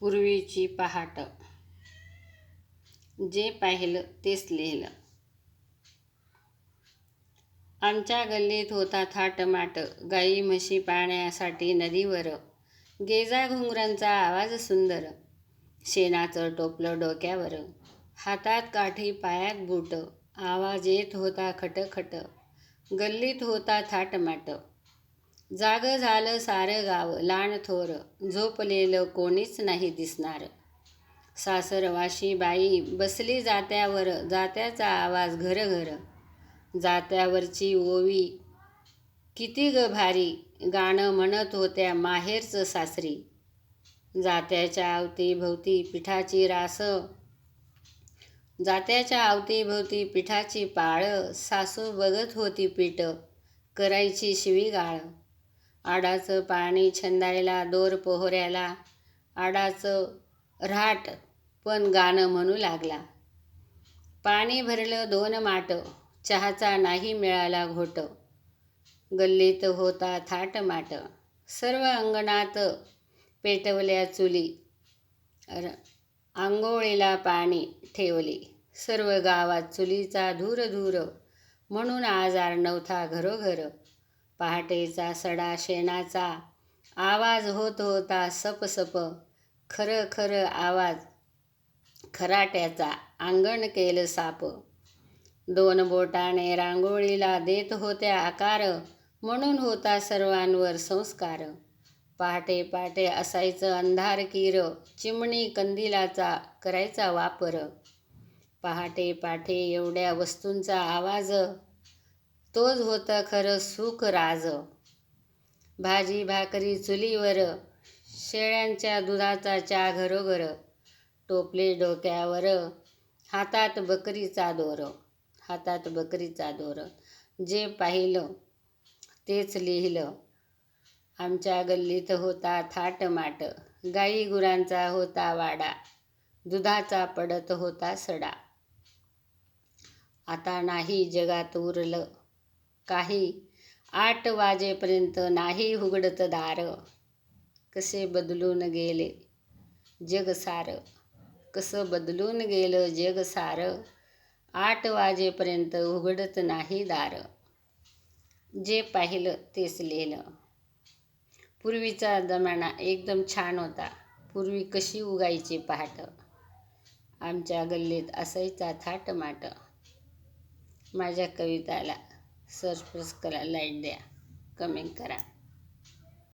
पूर्वीची पहाट. जे पाहिलं तेच लिहिलं. आमच्या गल्लीत होता थाटमाट गाई म्हशी पाण्यासाठी नदीवर. गेजा घुंगरांचा आवाज सुंदर शेणाचं टोपलं डोक्यावर. हातात काठी पायात बूट आवाज येत होता खटखट. गल्लीत होता थाटमाट जाग झालं सारं गाव लाण थोर झोपलेलं कोणीच नाही दिसणार. सासरवाशी बाई बसली जात्यावर जात्याचा आवाज घर घर. जात्यावरची ओवी किती ग भारी गाणं म्हणत होत्या माहेरचं सासरी. जात्याच्या अवतीभोवती पिठाची रास. जात्याच्या अवतीभोवती पिठाची पाळ सासू बघत होती पीठ करायची शिवीगाळ. आडाचं पाणी छंदायला दोर पोहऱ्याला. आडाचं राट पण गाणं म्हणू लागला. पाणी भरलं दोन माट चहाचा नाही मिळाला घोट. गल्लीत होता थाट माट. सर्व अंगणात पेटवल्या चुली. आंघोळीला पाणी ठेवली. सर्व गावात चुलीचा धूर धूर. म्हणून आजार नव्हता घरोघर. पहाटेचा सडा शेणाचा आवाज होत होता सपसप खरं खरं आवाज. खराट्याचा अंगण केलं साप. दोन बोटाने रांगोळीला देत होत्या आकार म्हणून होता सर्वांवर संस्कार. पहाटे पहाटे असायचं अंधार किर चिमणी कंदिलाचा करायचा वापर. पहाटे पाठे एवढ्या वस्तूंचा आवाज तोच होता खरं सुख राज. भाजी भाकरी चुलीवर शेळ्यांच्या दुधाचा चहा घरोघर टोपले डोक्यावर हातात बकरीचा दोर हातात बकरीचा दोर. जे पाहिलं तेच लिहिलं. आमच्या गल्लीत होता थाटमाट गाई गुरांचा होता वाडा दुधाचा पडत होता सडा. आता नाही जगात उरलं काही? आठ वाजेपर्यंत नाही उघडत दार. कसे बदलून गेले? जगसार. कसं बदलून गेलं जगसार? आठ वाजेपर्यंत उघडत नाही दार. जे पाहिलं तेच लिहिलं. पूर्वीचा जमाना एकदम छान होता. पूर्वी कशी उगायची पहाट? आमच्या गल्लीत असायचा थाटमाट माझ्या कविताला सर्च करा लाइट द्या. कमेंट करा.